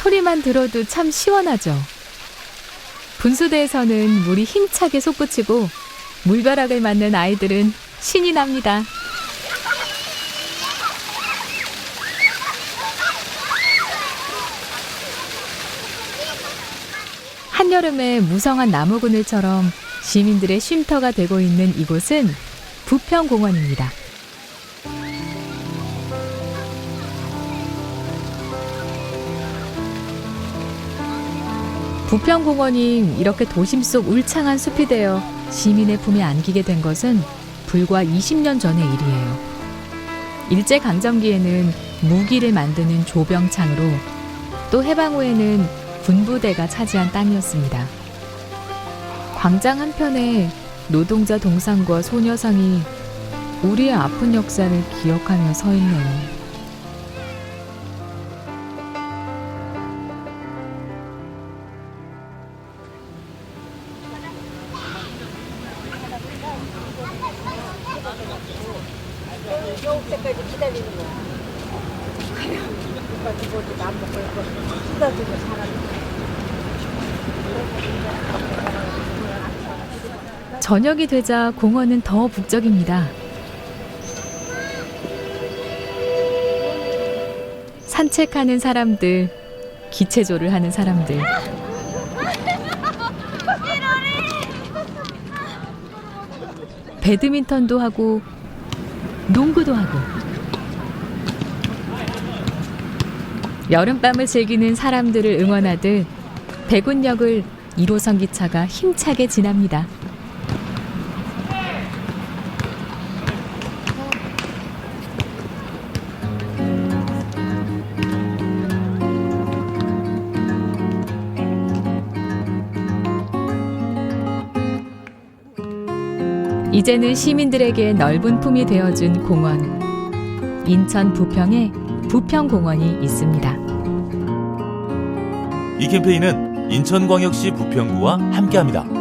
소리만 들어도 참 시원하죠. 분수대에서는 물이 힘차게 솟구치고 물벼락을 맞는 아이들은 신이 납니다. 한여름에 무성한 나무 그늘처럼 시민들의 쉼터가 되고 있는 이곳은 부평공원입니다. 부평공원이 이렇게 도심 속 울창한 숲이 되어 시민의 품에 안기게 된 것은 불과 20년 전의 일이에요. 일제강점기에는 무기를 만드는 조병창으로 또 해방 후에는 군부대가 차지한 땅이었습니다. 광장 한편에 노동자 동상과 소녀상이 우리의 아픈 역사를 기억하며 서 있네요. 저녁이 되자 공원은 더 북적입니다. 산책하는 사람들, 기체조를 하는 사람들. 배드민턴도 하고 농구도 하고 여름밤을 즐기는 사람들을 응원하듯 백운역을 1호선 기차가 힘차게 지납니다. 이제는 시민들에게 넓은 품이 되어준 공원. 인천 부평에 부평공원이 있습니다. 이 캠페인은 인천광역시 부평구와 함께합니다.